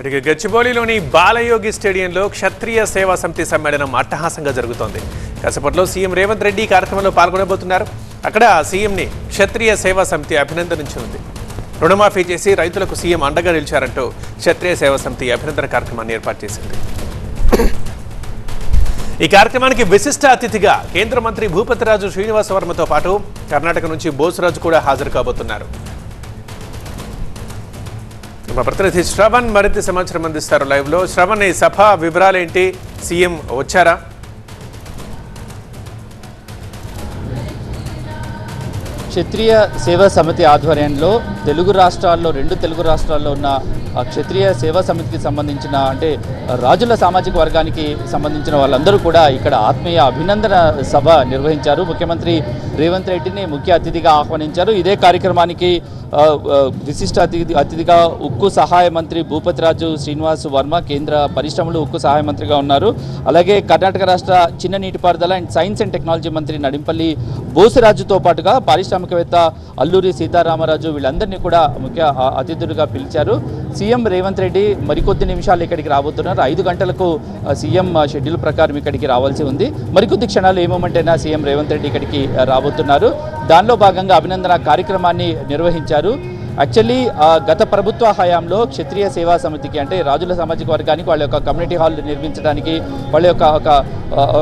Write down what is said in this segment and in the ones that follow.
ఇక గచ్చిబౌలిలోని బాలయోగి స్టేడియంలో క్షత్రియ సేవా సమితి సమ్మేళనం అట్టహాసంగా జరుగుతోంది. కసపట్లో సీఎం రేవంత్ రెడ్డి కార్యక్రమంలో పాల్గొనబోతున్నారు. అక్కడ సీఎంని క్షత్రియ సేవా సమితి అభినందనించనుంది. రుణమాఫీ చేసి రైతులకు సీఎం అండగా నిలిచారంటూ క్షత్రియ సేవా సమితి అభినందన కార్యక్రమాన్ని ఏర్పాటు చేసింది. ఈ కార్యక్రమానికి విశిష్ట అతిథిగా కేంద్ర మంత్రి భూపతిరాజు శ్రీనివాస వర్మతో పాటు కర్ణాటక నుంచి బోసురాజు కూడా హాజరు కాబోతున్నారు. మా ప్రతినిధి శ్రవణ్ మరింత సమాచారం అందిస్తారు లైవ్లో శ్రవణ్ ఈ సభ వివరాలేంటి సీఎం వచ్చారా? క్షత్రియ సేవా సమితి ఆధ్వర్యంలో తెలుగు రాష్ట్రాల్లో రెండు తెలుగు రాష్ట్రాల్లో ఉన్న క్షత్రియ సేవా సమితికి సంబంధించిన అంటే రాజుల సామాజిక వర్గానికి సంబంధించిన వాళ్ళందరూ కూడా ఇక్కడ ఆత్మీయ అభినందన సభ నిర్వహించారు. ముఖ్యమంత్రి రేవంత్ రెడ్డిని ముఖ్య అతిథిగా ఆహ్వానించారు. ఇదే కార్యక్రమానికి విశిష్ట అతిథి అతిథిగా ఉక్కు సహాయ మంత్రి భూపతిరాజు శ్రీనివాస్ వర్మ కేంద్ర పరిశ్రమలు ఉక్కు సహాయ మంత్రిగా ఉన్నారు. అలాగే కర్ణాటక రాష్ట్ర చిన్న నీటిపారుదల అండ్ సైన్స్ అండ్ టెక్నాలజీ మంత్రి నడింపల్లి బోసిరాజుతో పాటుగా పారిశ్రామికవేత్త అల్లూరి సీతారామరాజు వీళ్ళందరినీ కూడా ముఖ్య అతిథులుగా పిలిచారు. సీఎం రేవంత్ రెడ్డి మరికొద్ది నిమిషాలు ఇక్కడికి రాబోతున్నారు. ఐదు గంటలకు సీఎం షెడ్యూల్ ప్రకారం ఇక్కడికి రావాల్సి ఉంది. మరికొద్ది క్షణాలు ఏ సీఎం రేవంత్ రెడ్డి ఇక్కడికి రాబోతున్నారు. దానిలో భాగంగా అభినందన కార్యక్రమాన్ని నిర్వహించారు. యాక్చువల్లీ గత ప్రభుత్వ హయాంలో క్షత్రియ సేవా సమితికి అంటే రాజుల సామాజిక వర్గానికి వాళ్ళ యొక్క కమ్యూనిటీ హాల్ నిర్మించడానికి వాళ్ళ యొక్క ఒక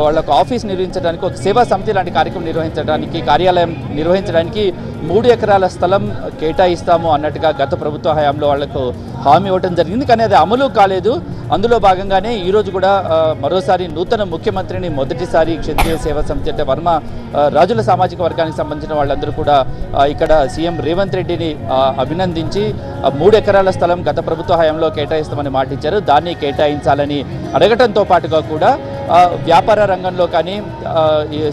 వాళ్ళ యొక్క ఆఫీస్ నిర్వహించడానికి ఒక సేవా సమితి లాంటి కార్యక్రమం నిర్వహించడానికి కార్యాలయం నిర్వహించడానికి మూడు ఎకరాల స్థలం కేటాయిస్తాము అన్నట్టుగా గత ప్రభుత్వ హయాంలో వాళ్ళకు హామీ ఇవ్వడం జరిగింది. కానీ అది అమలు కాలేదు. అందులో భాగంగానే ఈరోజు కూడా మరోసారి నూతన ముఖ్యమంత్రిని మొదటిసారి క్షత్రియ సేవా సమితి అంటే వర్మ రాజుల సామాజిక వర్గానికి సంబంధించిన వాళ్ళందరూ కూడా ఇక్కడ సీఎం రేవంత్ రెడ్డిని అభినందించి మూడు ఎకరాల స్థలం గత ప్రభుత్వ హయాంలో కేటాయిస్తామని మాటించారు దాన్ని కేటాయించాలని అడగటంతో పాటుగా కూడా వ్యాపార రంగంలో కానీ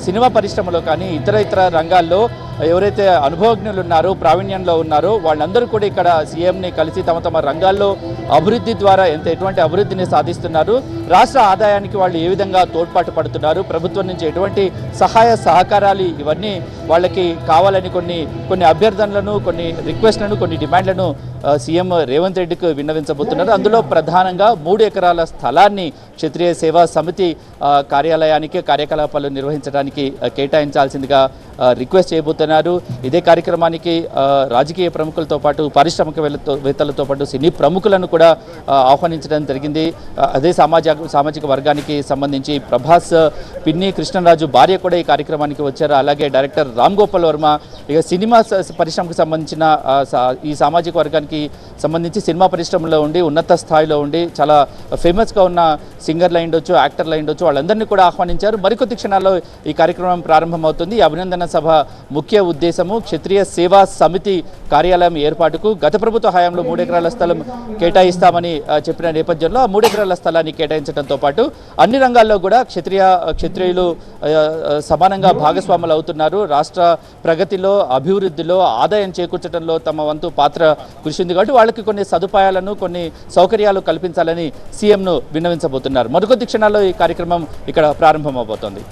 సినిమా పరిశ్రమలో కానీ ఇతర ఇతర రంగాల్లో ఎవరైతే అనుభవజ్ఞులు ఉన్నారో ప్రావీణ్యంలో ఉన్నారో వాళ్ళందరూ కూడా ఇక్కడ సీఎంని కలిసి తమ తమ రంగాల్లో అభివృద్ధి ద్వారా ఎంత ఎటువంటి అభివృద్ధిని సాధిస్తున్నారు. రాష్ట్ర ఆదాయానికి వాళ్ళు ఏ విధంగా తోడ్పాటు పడుతున్నారు? ప్రభుత్వం నుంచి ఎటువంటి సహాయ సహకారాలు ఇవన్నీ వాళ్ళకి కావాలని కొన్ని కొన్ని అభ్యర్థనలను కొన్ని రిక్వెస్ట్లను కొన్ని డిమాండ్లను సీఎం రేవంత్ రెడ్డికి విన్నవించబోతున్నారు. అందులో ప్రధానంగా మూడు ఎకరాల స్థలాన్ని క్షత్రియ సేవా సమితి కార్యాలయానికి కార్యకలాపాలు నిర్వహించడానికి కేటాయించాల్సిందిగా రిక్వెస్ట్ చేయబోతున్నారు. ఇదే కార్యక్రమానికి రాజకీయ ప్రముఖులతో పాటు పారిశ్రామికవేత్తలతో వేత్తలతో పాటు సినీ ప్రముఖులను కూడా ఆహ్వానించడం జరిగింది. అదే సమాజ సామాజిక వర్గానికి సంబంధించి ప్రభాస్ పిన్ని కృష్ణరాజు భార్య కూడా ఈ కార్యక్రమానికి వచ్చారు. అలాగే డైరెక్టర్ రామ్ గోపాల్ వర్మ ఇక సినిమా పరిశ్రమకు సంబంధించిన ఈ సామాజిక వర్గానికి సంబంధించి సినిమా పరిశ్రమలో ఉండి ఉన్నత స్థాయిలో ఉండి చాలా ఫేమస్గా ఉన్న సింగర్లు అయిండొచ్చు యాక్టర్లు అయిండొచ్చు వాళ్ళందరినీ కూడా ఆహ్వానించారు. మరికొద్ది క్షణాల్లో ఈ కార్యక్రమం ప్రారంభమవుతుంది. ఈ అభినందన సభ ముఖ్య ఉద్దేశము క్షత్రియ సేవా సమితి కార్యాలయం ఏర్పాటుకు గత ప్రభుత్వ హయాంలో మూడెకరాల స్థలం కేటాయిస్తామని చెప్పిన నేపథ్యంలో ఆ మూడెకరాల స్థలాన్ని కేటాయించ కేటాయించడంతో పాటు అన్ని రంగాల్లో కూడా క్షత్రియ క్షత్రియులు సమానంగా భాగస్వాములు అవుతున్నారు. రాష్ట్ర ప్రగతిలో అభివృద్ధిలో ఆదాయం చేకూర్చడంలో తమ వంతు పాత్ర కృషి ఉంది కాబట్టి వాళ్ళకి కొన్ని సదుపాయాలను కొన్ని సౌకర్యాలు కల్పించాలని సీఎంను విన్నవించబోతున్నారు. మరికొద్ది క్షణాల్లో ఈ కార్యక్రమం ఇక్కడ ప్రారంభమవబోతోంది.